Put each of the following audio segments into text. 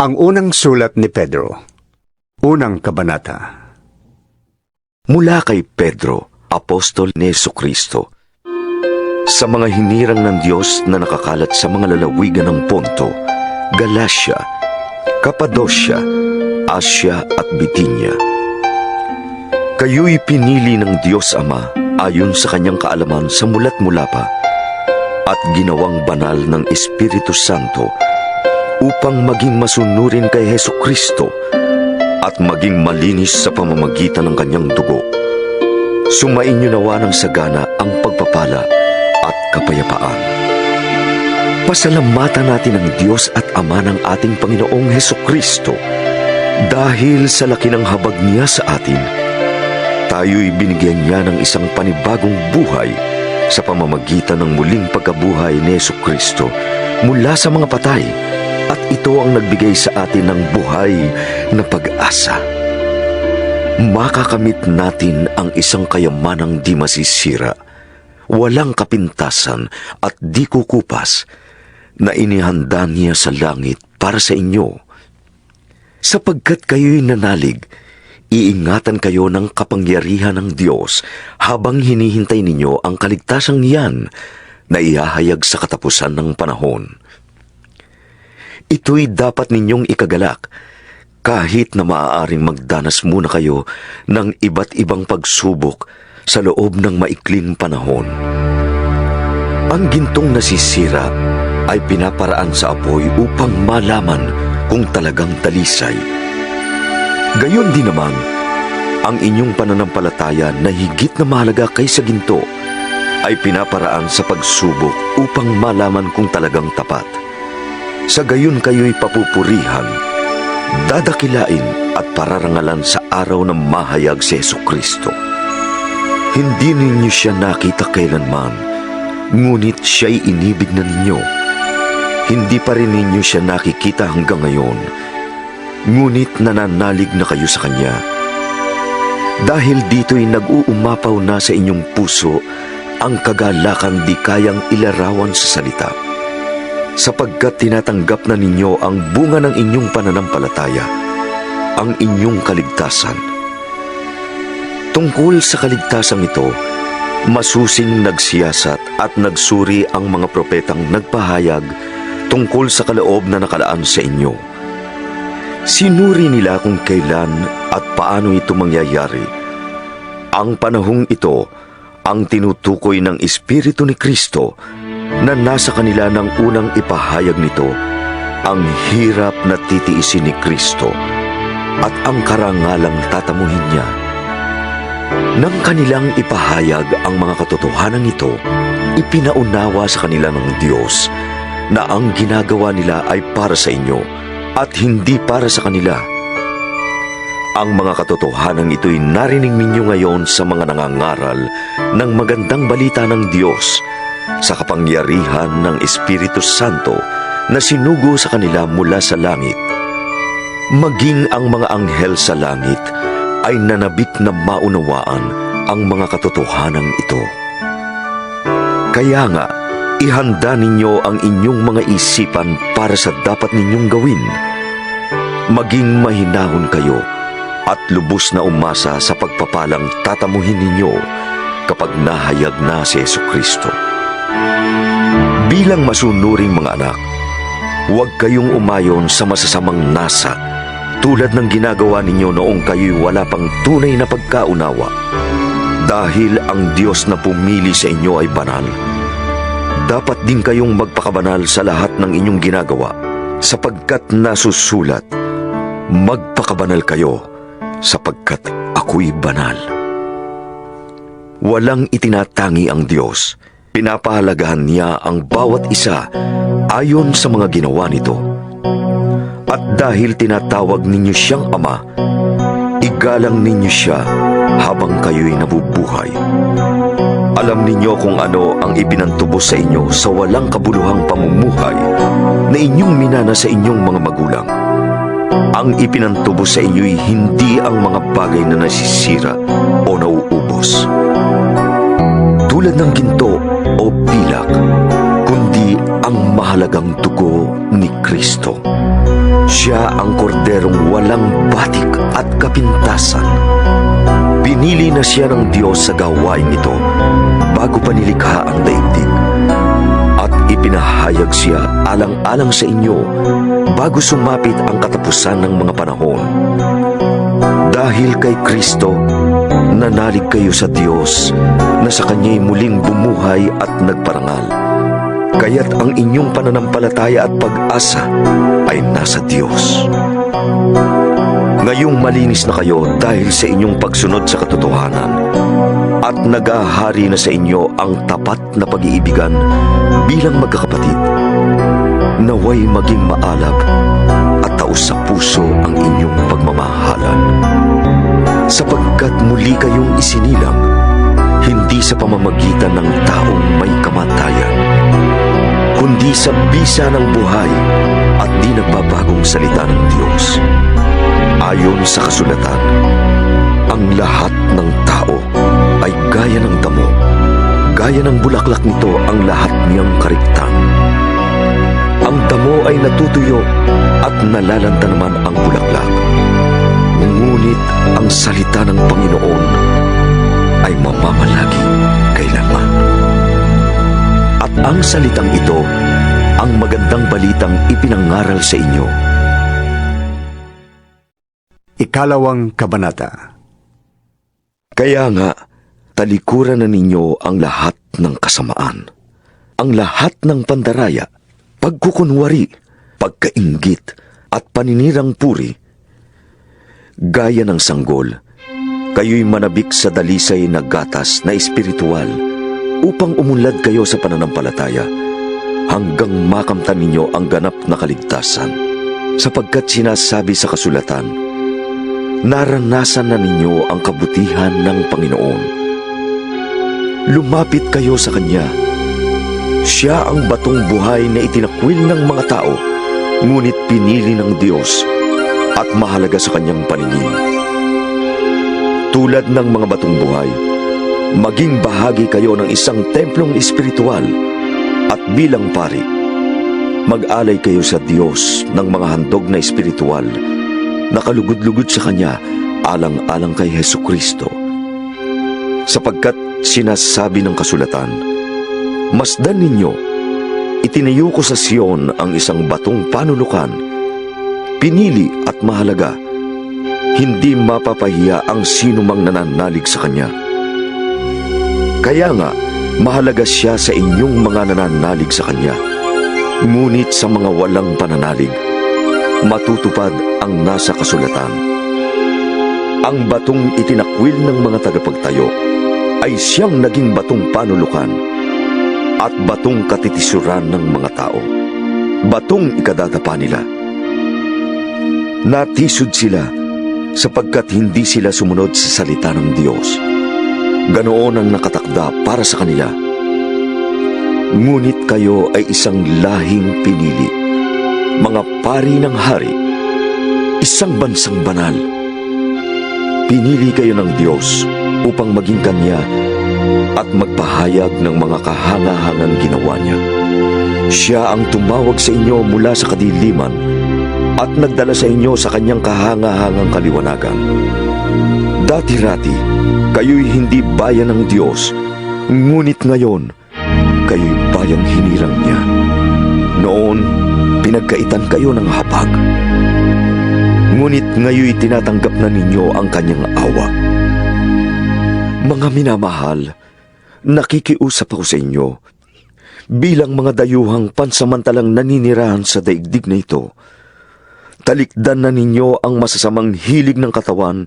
Ang unang sulat ni Pedro. Unang kabanata. Mula kay Pedro, apostol ni Yesu Kristo. Sa mga hinirang ng Diyos na nakakalat sa mga lalawigan ng Ponto, Galacia, Cappadocia, Asia at Bithynia. Kayo'y pinili ng Diyos Ama ayon sa kanyang kaalaman sa mulat mula pa at ginawang banal ng Espiritu Santo upang maging masunurin kay Heso Kristo at maging malinis sa pamamagitan ng kanyang dugo. Sumainyo nawa ng sagana ang pagpapala at kapayapaan. Pasalamatan natin ang Diyos at Ama ng ating Panginoong Heso Kristo dahil sa laki ng habag niya sa atin, tayo'y binigyan niya ng isang panibagong buhay sa pamamagitan ng muling pagkabuhay ni Yesu Kristo mula sa mga patay at ito ang nagbigay sa atin ng buhay na pag-asa. Makakamit natin ang isang kayamanang di masisira, walang kapintasan at di kukupas na inihanda niya sa langit para sa inyo. Sapagkat kayo'y nanalig, iingatan kayo ng kapangyarihan ng Diyos habang hinihintay ninyo ang kaligtasang niyan na ihahayag sa katapusan ng panahon. Ito'y dapat ninyong ikagalak kahit na maaaring magdanas muna kayo ng iba't ibang pagsubok sa loob ng maikling panahon. Ang gintong nasisira ay pinaparaan sa apoy upang malaman kung talagang talisay. Gayon din naman, ang inyong pananampalataya na higit na mahalaga kaysa ginto ay pinaparaan sa pagsubok upang malaman kung talagang tapat. Sa gayon kayo'y papupurihan, dadakilain at pararangalan sa araw ng mahayag si Yesu Kristo. Hindi ninyo siya nakita kailanman, ngunit siya'y inibig na ninyo. Hindi pa rin ninyo siya nakikita hanggang ngayon, ngunit nananalig na kayo sa Kanya. Dahil dito'y nag-uumapaw na sa inyong puso ang kagalakan di kayang ilarawan sa salita sapagkat tinatanggap na ninyo ang bunga ng inyong pananampalataya, ang inyong kaligtasan. Tungkol sa kaligtasang ito, masusing nagsiyasat at nagsuri ang mga propetang nagpahayag tungkol sa kaloob na nakalaan sa inyo. Sinuri nila kung kailan at paano ito mangyayari. Ang panahong ito ang tinutukoy ng Espiritu ni Kristo na nasa kanila ng unang ipahayag nito ang hirap na titiisin ni Kristo at ang karangalang tatamuhin niya. Nang kanilang ipahayag ang mga katotohanan ito, ipinaunawa sa kanila ng Diyos na ang ginagawa nila ay para sa inyo at hindi para sa kanila. Ang mga katotohanan ito'y narinig ninyo ngayon sa mga nangangaral ng magandang balita ng Diyos sa kapangyarihan ng Espiritu Santo na sinugo sa kanila mula sa langit. Maging ang mga anghel sa langit ay nanabik na maunawaan ang mga katotohanan ito. Kaya nga, ihanda ninyo ang inyong mga isipan para sa dapat ninyong gawin. Maging mahinahon kayo at lubos na umasa sa pagpapalang tatamuhin ninyo kapag nahayag na si Yesu Kristo. Bilang masunuring mga anak, huwag kayong umayon sa masasamang nasa tulad ng ginagawa ninyo noong kayo'y wala pang tunay na pagkaunawa. Dahil ang Diyos na pumili sa inyo ay banal, dapat din kayong magpakabanal sa lahat ng inyong ginagawa sapagkat nasusulat, magpakabanal kayo sapagkat ako'y banal. Walang itinatangi ang Diyos. Pinapahalagahan niya ang bawat isa ayon sa mga ginawa nito. At dahil tinatawag ninyo siyang Ama, igalang ninyo siya habang kayo'y nabubuhay. Alam ninyo kung ano ang ibinantubos sa inyo sa walang kabuluhang pamumuhay na inyong minana sa inyong mga magulang. Ang ipinantubos sa inyo'y hindi ang mga bagay na nasisira o nauubos. Tulad ng ginto o kundi ang mahalagang dugo ni Kristo. Siya ang korderong walang batik at kapintasan. Pinili na siya ng Diyos sa gawain ito bago pa nilikha ang daigdig. At ipinahayag siya alang-alang sa inyo bago sumapit ang katapusan ng mga panahon. Dahil kay Kristo, nanalig kayo sa Diyos na sa Kanya'y muling bumuhay at nagparangal. Kaya't ang inyong pananampalataya at pag-asa ay nasa Diyos. Ngayong malinis na kayo dahil sa inyong pagsunod sa katotohanan at nagahari na sa inyo ang tapat na pag-iibigan bilang magkakapatid. Naway maging maalab at taos sa puso ang inyong pagmamahalan. Sapagkat muli kayong isinilang, hindi sa pamamagitan ng taong may kamatayan, kundi sa bisa ng buhay at di nagbabagong salita ng Diyos. Ayon sa kasulatan, ang lahat ng tao ay gaya ng damo. Gaya ng bulaklak nito ang lahat niyang kariktan. Ang damo ay natutuyo at nalalanta naman ang bulaklak. Ngunit ang salita ng Panginoon ay mamamalagi kailanman. At ang salitang ito, ang magandang balitang ipinangaral sa inyo. Ikalawang Kabanata Kaya nga, talikuran na ninyo ang lahat ng kasamaan. Ang lahat ng pandaraya, pagkukunwari, pagkaingit, at paninirang puri. Gaya ng sanggol, kayo'y manabik sa dalisay na gatas na espiritual upang umunlad kayo sa pananampalataya hanggang makamtan ninyo ang ganap na kaligtasan. Sapagkat sinasabi sa kasulatan, naranasan na ninyo ang kabutihan ng Panginoon. Lumapit kayo sa Kanya. Siya ang batong buhay na itinakwil ng mga tao, ngunit pinili ng Diyos at mahalaga sa Kanyang paningin. Tulad ng mga batong buhay, maging bahagi kayo ng isang templong espiritual at bilang pari, mag-alay kayo sa Diyos ng mga handog na espiritual nakalugod-lugod sa Kanya alang-alang kay Heso Kristo. Sapagkat sinasabi ng kasulatan, Masdan ninyo, itinayo ko sa Siyon ang isang batong panulukan, pinili at mahalaga, hindi mapapahiya ang sino mang nananalig sa Kanya. Kaya nga, mahalaga siya sa inyong mga nananalig sa Kanya. Ngunit sa mga walang pananalig, matutupad ang nasa kasulatan. Ang batong itinakwil ng mga tagapagtayo ay siyang naging batong panulukan at batong katitisuran ng mga tao. Batong ikadatapa nila. Natisod sila sapagkat hindi sila sumunod sa salita ng Diyos. Ganoon ang nakatakda para sa kanila. Ngunit kayo ay isang lahing pinili mga pari ng hari, isang bansang banal. Pinili kayo ng Diyos upang maging Kanya at magpahayag ng mga kahangahangang ginawa niya. Siya ang tumawag sa inyo mula sa kadiliman at nagdala sa inyo sa kanyang kahangahangang kaliwanagan. Dati-rati, kayo'y hindi bayan ng Diyos, ngunit ngayon, kayo'y bayang hinirang niya. Noon, pinagkaitan kayo ng hapag. Ngunit ngayoy tinatanggap na ninyo ang kanyang awa. Mga minamahal, nakikiusap ako sa inyo bilang mga dayuhang pansamantalang naninirahan sa daigdig na ito. Talikdan na ninyo ang masasamang hilig ng katawan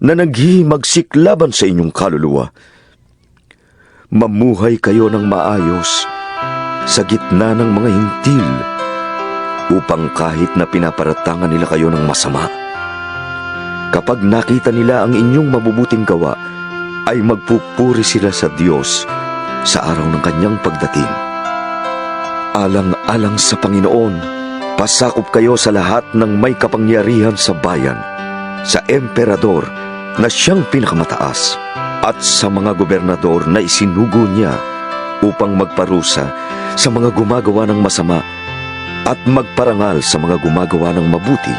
na naghihimagsik laban sa inyong kaluluwa. Mamuhay kayo ng maayos sa gitna ng mga hintil upang kahit na pinaparatangan nila kayo ng masama, kapag nakita nila ang inyong mabubuting gawa, ay magpupuri sila sa Diyos sa araw ng kanyang pagdating. Alang-alang sa Panginoon, pasakop kayo sa lahat ng may kapangyarihan sa bayan, sa emperador na siyang pinakamataas, at sa mga gobernador na isinugo niya upang magparusa sa mga gumagawa ng masama at magparangal sa mga gumagawa ng mabuti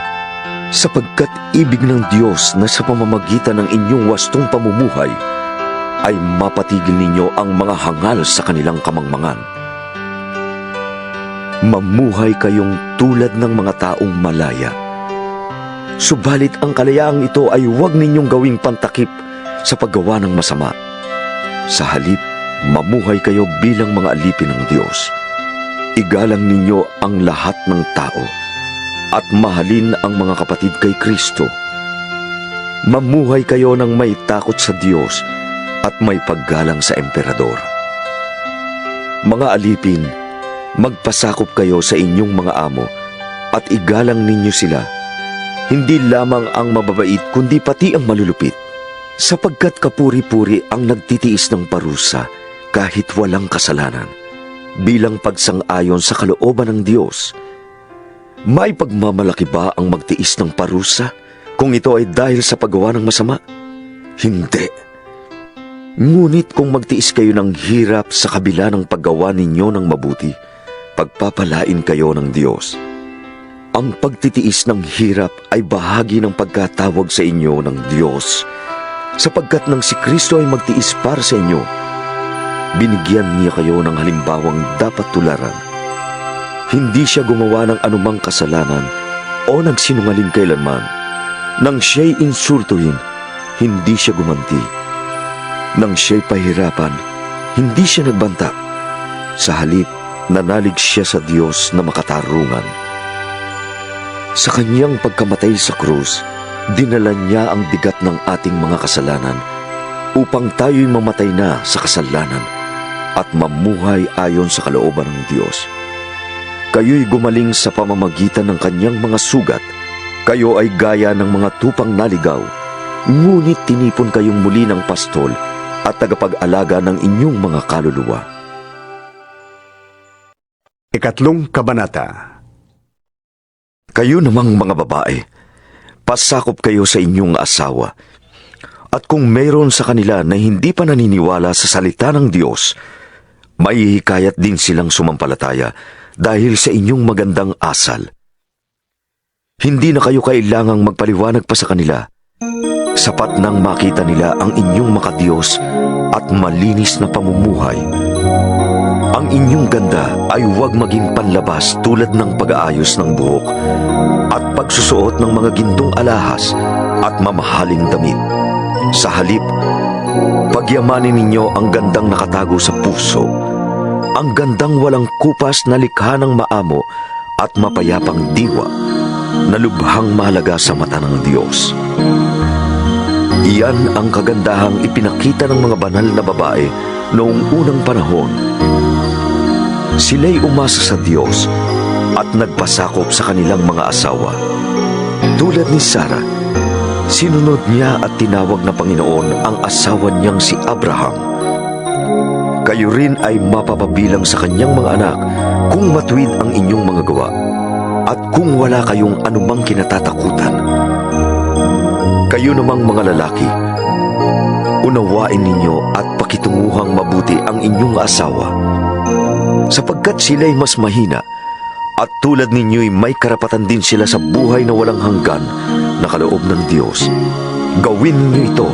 sapagkat ibig ng Diyos na sa pamamagitan ng inyong wastong pamumuhay ay mapatigil ninyo ang mga hangal sa kanilang kamangmangan. Mamuhay kayong tulad ng mga taong malaya. Subalit ang kalayaang ito ay huwag ninyong gawing pantakip sa paggawa ng masama. Sa halip, mamuhay kayo bilang mga alipin ng Diyos. Igalang ninyo ang lahat ng tao at mahalin ang mga kapatid kay Kristo. Mamuhay kayo ng may takot sa Diyos at may paggalang sa emperador. Mga alipin, magpasakop kayo sa inyong mga amo at igalang ninyo sila, hindi lamang ang mababait kundi pati ang malulupit, sapagkat kapuri-puri ang nagtitiis ng parusa kahit walang kasalanan, bilang pagsang-ayon sa kalooban ng Diyos. May pagmamalaki ba ang magtiis ng parusa kung ito ay dahil sa paggawa ng masama? Hindi. Ngunit kung magtiis kayo ng hirap sa kabila ng paggawa ninyo ng mabuti, pagpapalain kayo ng Diyos. Ang pagtitiis ng hirap ay bahagi ng pagkatawag sa inyo ng Diyos, sapagkat nang si Kristo ay magtiis para sa inyo, binigyan niya kayo ng halimbawang dapat tularan. Hindi siya gumawa ng anumang kasalanan o nagsinungaling kailanman. Nang siya'y insultuhin, hindi siya gumanti. Nang siya'y pahirapan, hindi siya nagbanta. Sa halip, nanalig siya sa Diyos na makatarungan. Sa kanyang pagkamatay sa krus, dinala niya ang bigat ng ating mga kasalanan upang tayo'y mamatay na sa kasalanan at mamuhay ayon sa kalooban ng Diyos. Kayo'y gumaling sa pamamagitan ng kanyang mga sugat. Kayo ay gaya ng mga tupang naligaw, ngunit tinipon kayong muli ng pastol at tagapag-alaga ng inyong mga kaluluwa. Ikatlong kabanata. Kayo namang mga babae, pasakop kayo sa inyong asawa. At kung mayroon sa kanila na hindi pa naniniwala sa salita ng Diyos, may hikayat din silang sumampalataya dahil sa inyong magandang asal. Hindi na kayo kailangang magpaliwanag pa sa kanila. Sapat nang makita nila ang inyong makadiyos at malinis na pamumuhay. Ang inyong ganda ay huwag maging panlabas tulad ng pag-aayos ng buhok at pagsusuot ng mga gintong alahas at mamahaling damit. Sa halip, pagyamanin ninyo ang gandang nakatago sa puso, ang gandang walang kupas na likha ng maamo at mapayapang diwa na lubhang mahalaga sa mata ng Diyos. Iyan ang kagandahang ipinakita ng mga banal na babae noong unang panahon. Sila'y umasa sa Diyos at nagpasakop sa kanilang mga asawa. Tulad ni Sarah, sinunod niya at tinawag na Panginoon ang asawa niyang si Abraham. Kayo rin ay mapapabilang sa kanyang mga anak kung matuwid ang inyong mga gawa at kung wala kayong anumang kinatatakutan. Kayo namang mga lalaki, unawain ninyo at pakitunguhang mabuti ang inyong asawa sapagkat sila'y mas mahina at tulad ninyo'y may karapatan din sila sa buhay na walang hanggan na kaloob ng Diyos. Gawin ninyo ito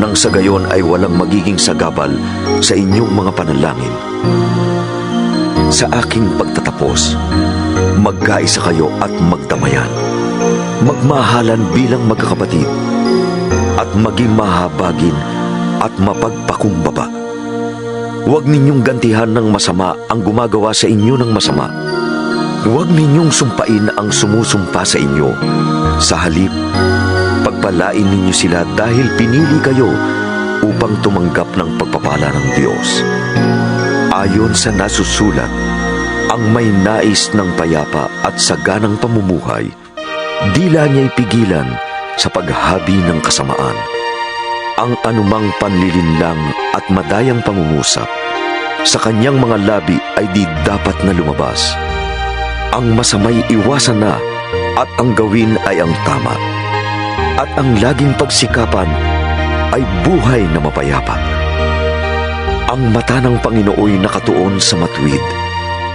nang sa gayon ay walang magiging sagabal sa inyong mga panalangin. Sa aking pagtatapos, magkaisa kayo at magdamayan. Magmahalan bilang magkakapatid at maging mahabagin at mapagpakumbaba. Huwag ninyong gantihan ng masama ang gumagawa sa inyo ng masama. Huwag ninyong sumpain ang sumusumpa sa inyo. Sa halip, pagpalain ninyo sila dahil pinili kayo upang tumanggap ng pagpapala ng Diyos. Ayon sa nasusulat, ang may nais ng payapa at saganang pamumuhay, dila niya'y pigilan sa paghabi ng kasamaan. Ang anumang panlilinlang at madayang pangungusap sa kanyang mga labi ay di dapat na lumabas. Ang masamay iwasan na at ang gawin ay ang tama. At ang laging pagsikapan ay buhay na mapayapa. Ang mata ng Panginooy nakatuon sa matuwid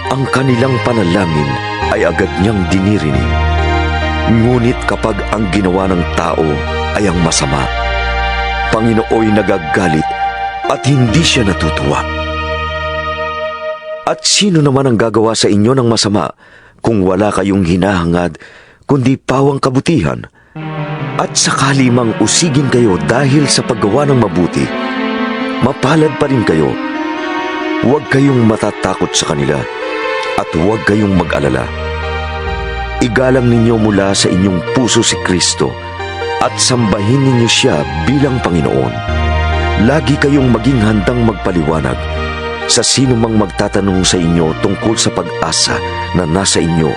ang kanilang panalangin ay agad niyang dinirinig. Ngunit kapag ang ginawa ng tao ay ang masama, Panginooy nagagalit at hindi siya natutuwa. At sino naman ang gagawa sa inyo ng masama kung wala kayong hinahangad kundi pawang kabutihan? At sakali mang usigin kayo dahil sa paggawa ng mabuti, mapalad pa rin kayo. Huwag kayong matatakot sa kanila at huwag kayong mag-alala. Igalang ninyo mula sa inyong puso si Kristo at sambahin ninyo siya bilang Panginoon. Lagi kayong maging handang magpaliwanag sa sino mang magtatanong sa inyo tungkol sa pag-asa na nasa inyo.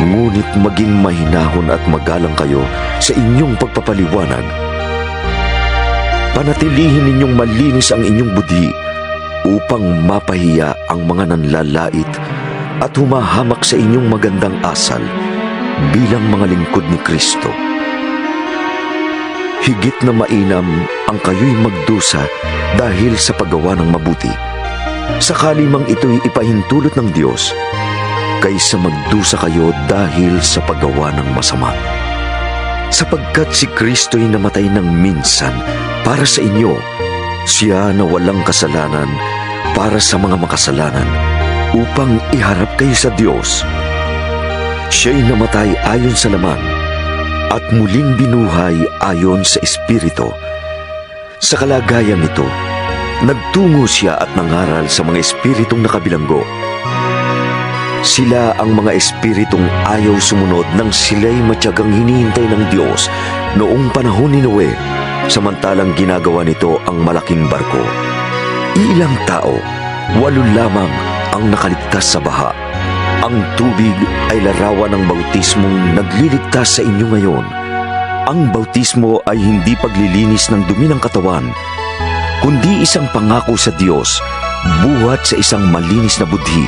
Ngunit maging mahinahon at magalang kayo sa inyong pagpapaliwanag. Panatilihin ninyong malinis ang inyong budhi upang mapahiya ang mga nanlalait at humahamak sa inyong magandang asal bilang mga lingkod ni Kristo. Higit na mainam ang kayo'y magdusa dahil sa paggawa ng mabuti. Sakali mang ito'y ipahintulot ng Diyos, kaysa magdusa kayo dahil sa paggawa ng masama. Sapagkat si Kristo'y namatay ng minsan para sa inyo, siya na walang kasalanan para sa mga makasalanan upang iharap kayo sa Diyos. Siya'y namatay ayon sa laman at muling binuhay ayon sa Espiritu. Sa kalagayan nito, nagtungo siya at nangaral sa mga espiritong nakabilanggo. Sila ang mga espiritong ayaw sumunod nang sila'y matyagang hinihintay ng Diyos noong panahon ni Noe, samantalang ginagawa nito ang malaking barko. Ilang tao, walo lamang ang nakaligtas sa baha. Ang tubig ay larawan ng bautismong nagliligtas sa inyo ngayon. Ang bautismo ay hindi paglilinis ng dumi ng katawan, kundi isang pangako sa Diyos, buhat sa isang malinis na budhi.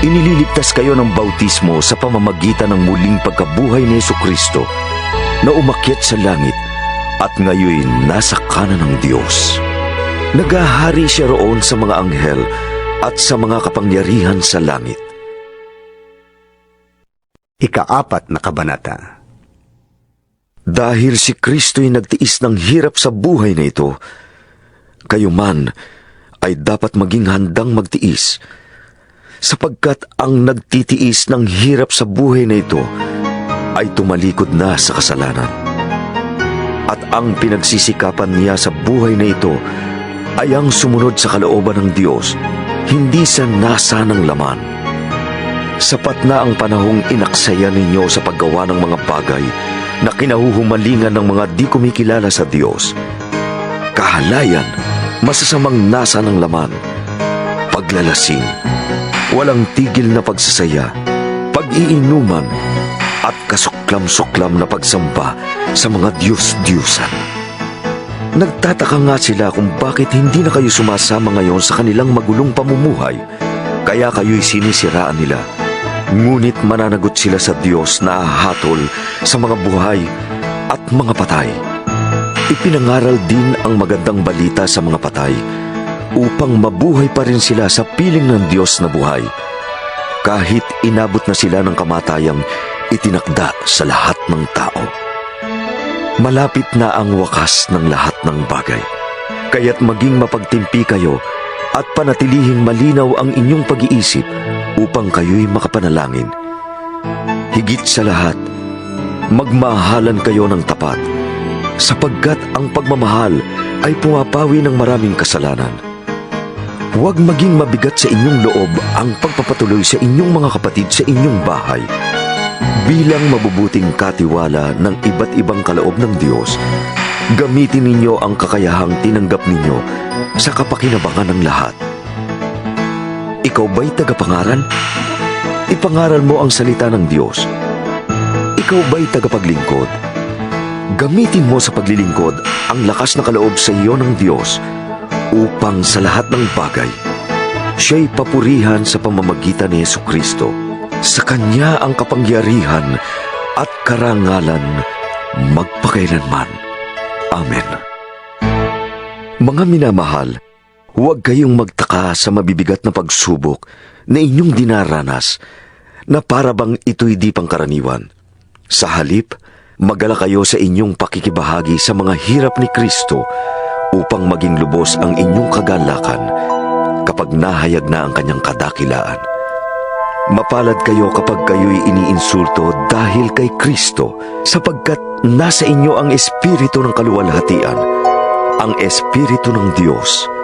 Inililigtas kayo ng bautismo sa pamamagitan ng muling pagkabuhay ni Yesu Kristo na umakyat sa langit at ngayon nasa kanan ng Diyos. Nagahari siya roon sa mga anghel at sa mga kapangyarihan sa langit. Ikaapat na kabanata. Dahil si Kristo'y nagtiis ng hirap sa buhay na ito, kayo man ay dapat maging handang magtiis, sapagkat ang nagtitiis ng hirap sa buhay na ito ay tumalikod na sa kasalanan. At ang pinagsisikapan niya sa buhay na ito ay ang sumunod sa kalooban ng Diyos, hindi sa nasa ng laman. Sapat na ang panahong inaksaya ninyo sa paggawa ng mga bagay na kinahuhumalingan ng mga di kumikilala sa Diyos. Kahalayan, masasamang nasa ng laman, paglalasing, walang tigil na pagsasaya, pag-iinuman, at kasuklam-suklam na pagsamba sa mga Diyos-Diyusan. Nagtataka nga sila kung bakit hindi na kayo sumasama ngayon sa kanilang magulong pamumuhay, kaya kayo'y sinisiraan nila. Ngunit mananagot sila sa Diyos na ahatol sa mga buhay at mga patay. Ipinangaral din ang magandang balita sa mga patay upang mabuhay pa rin sila sa piling ng Diyos na buhay. Kahit inabot na sila ng kamatayang itinakda sa lahat ng tao. Malapit na ang wakas ng lahat ng bagay. Kaya't maging mapagtimpi kayo at panatilihing malinaw ang inyong pag-iisip upang kayo'y makapanalangin. Higit sa lahat, magmahalan kayo ng tapat sapagkat ang pagmamahal ay pumapawi ng maraming kasalanan. Huwag maging mabigat sa inyong loob ang pagpapatuloy sa inyong mga kapatid sa inyong bahay. Bilang mabubuting katiwala ng iba't ibang kaloob ng Diyos, gamitin ninyo ang kakayahang tinanggap ninyo sa kapakinabangan ng lahat. Ikaw ba'y tagapangaral? Ipangaral mo ang salita ng Diyos. Ikaw ba'y tagapaglingkod? Gamitin mo sa paglilingkod ang lakas na kaloob sa iyo ng Diyos upang sa lahat ng bagay, siya'y papurihan sa pamamagitan ni Yesu Kristo. Sa Kanya ang kapangyarihan at karangalan magpakailanman. Amen. Mga minamahal, huwag kayong magtaka sa mabibigat na pagsubok na inyong dinaranas na para bang ito'y di pangkaraniwan. Sa halip, magala kayo sa inyong pakikibahagi sa mga hirap ni Kristo upang maging lubos ang inyong kagalakan kapag nahayag na ang kanyang kadakilaan. Mapalad kayo kapag kayo'y iniinsulto dahil kay Kristo sapagkat nasa inyo ang espiritu ng kaluwalhatian, ang espiritu ng Diyos.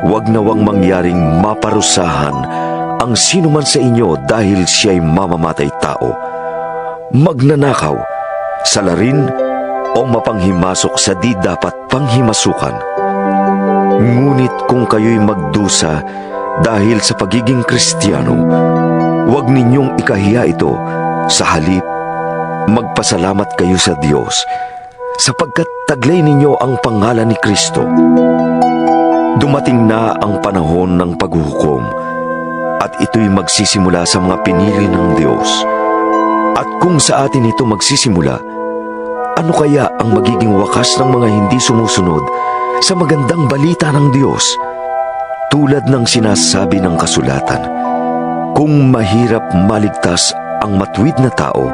Huwag nawang mangyaring maparusahan ang sino man sa inyo dahil siya'y mamamatay tao, magnanakaw, salarin o mapanghimasok sa di dapat panghimasukan. Ngunit kung kayo'y magdusa dahil sa pagiging Kristiyano, huwag ninyong ikahiya ito. Sa halip, magpasalamat kayo sa Diyos sapagkat taglay ninyo ang pangalan ni Kristo. Dumating na ang panahon ng paghuhukom at ito'y magsisimula sa mga pinili ng Diyos. At kung sa atin ito magsisimula, ano kaya ang magiging wakas ng mga hindi sumusunod sa magandang balita ng Diyos? Tulad ng sinasabi ng kasulatan, kung mahirap maligtas ang matwid na tao,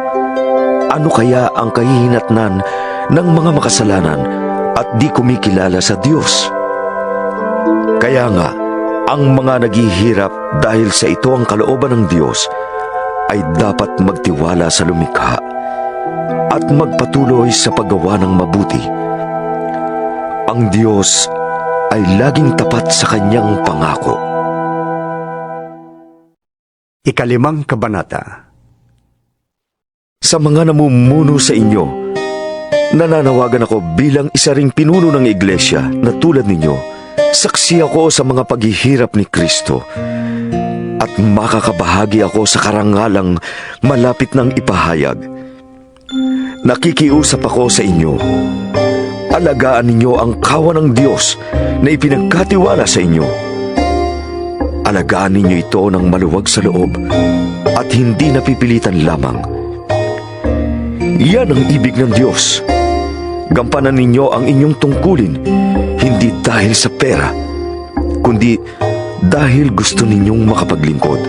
ano kaya ang kahihinatnan ng mga makasalanan at di kumikilala sa Diyos? Kaya nga, ang mga naghihirap dahil sa ito ang kalooban ng Diyos ay dapat magtiwala sa lumikha at magpatuloy sa paggawa ng mabuti. Ang Diyos ay laging tapat sa kanyang pangako. Ikalimang kabanata. Sa mga namumuno sa inyo, nananawagan ako bilang isa ring pinuno ng iglesia na tulad ninyo, saksi ako sa mga paghihirap ni Kristo at makakabahagi ako sa karangalang malapit ng ipahayag. Nakikiusap ako sa inyo. Alagaan ninyo ang kawan ng Diyos na ipinagkatiwala sa inyo. Alagaan ninyo ito ng maluwag sa loob at hindi napipilitan lamang. Yan ang ibig ng Diyos. Gampanan ninyo ang inyong tungkulin, hindi dahil sa pera, kundi dahil gusto ninyong makapaglingkod.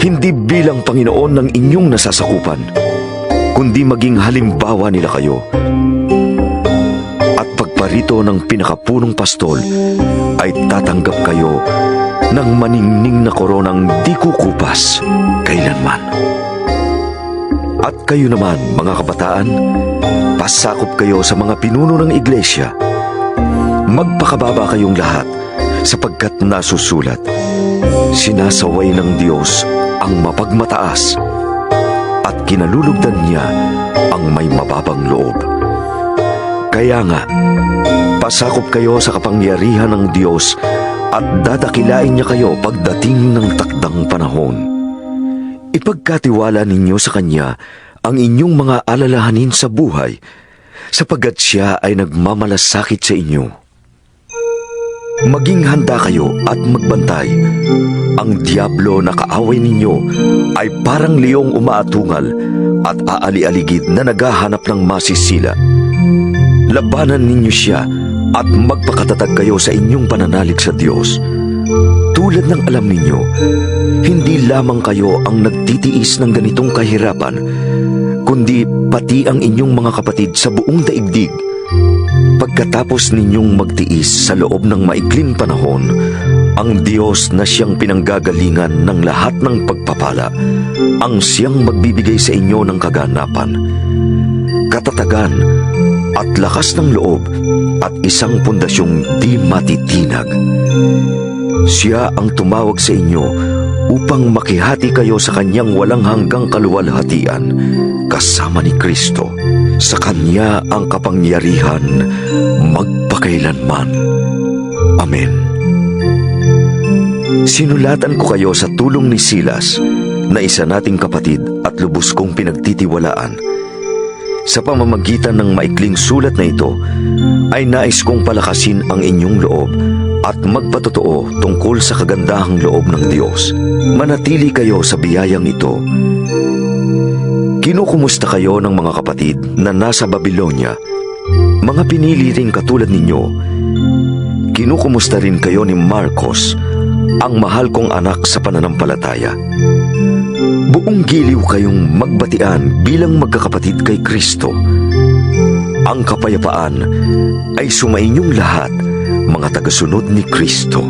Hindi bilang Panginoon ng inyong nasasakupan, kundi maging halimbawa nila kayo. At pagparito ng pinakapunong pastol ay tatanggap kayo ng maningning na koronang di kukupas kailanman. At kayo naman, mga kabataan, pasakop kayo sa mga pinuno ng iglesia. Magpakababa kayong lahat sapagkat nasusulat, sinasaway ng Diyos ang mapagmataas at kinalulugdan niya ang may mababang loob. Kaya nga, pasakop kayo sa kapangyarihan ng Diyos at dadakilain niya kayo pagdating ng takdang panahon. Ipagkatiwala ninyo sa Kanya ang inyong mga alalahanin sa buhay sapagkat siya ay nagmamalasakit sa inyo. Maging handa kayo at magbantay. Ang diablo na kaaway ninyo ay parang leong umaatungal at aali-aligid na naghahanap ng masisila. Labanan ninyo siya at magpakatatag kayo sa inyong pananalig sa Diyos. Tulad ng alam ninyo, hindi lamang kayo ang nagtitiis ng ganitong kahirapan, kundi pati ang inyong mga kapatid sa buong daigdig. Pagkatapos ninyong magtiis sa loob ng maikling panahon, ang Diyos na siyang pinanggagalingan ng lahat ng pagpapala, ang siyang magbibigay sa inyo ng kaganapan, katatagan at lakas ng loob at isang pundasyong di matitinag. Siya ang tumawag sa inyo upang makihati kayo sa kanyang walang hanggang kaluwalhatian kasama ni Kristo. Sa kanya ang kapangyarihan magpakailanman. Amen. Sinulatan ko kayo sa tulong ni Silas na isa nating kapatid at lubos kong pinagtitiwalaan. Sa pamamagitan ng maikling sulat na ito, ay nais kong palakasin ang inyong loob at magpatotoo tungkol sa kagandahang loob ng Diyos. Manatili kayo sa biyayang ito. Kinukumusta kayo ng mga kapatid na nasa Babylonia, mga pinili ring katulad ninyo. Kinukumusta rin kayo ni Marcos, ang mahal kong anak sa pananampalataya. Buong giliw kayong magbatian bilang magkakapatid kay Kristo. Ang kapayapaan ay sumainyong lahat, mga tagasunod ni Kristo.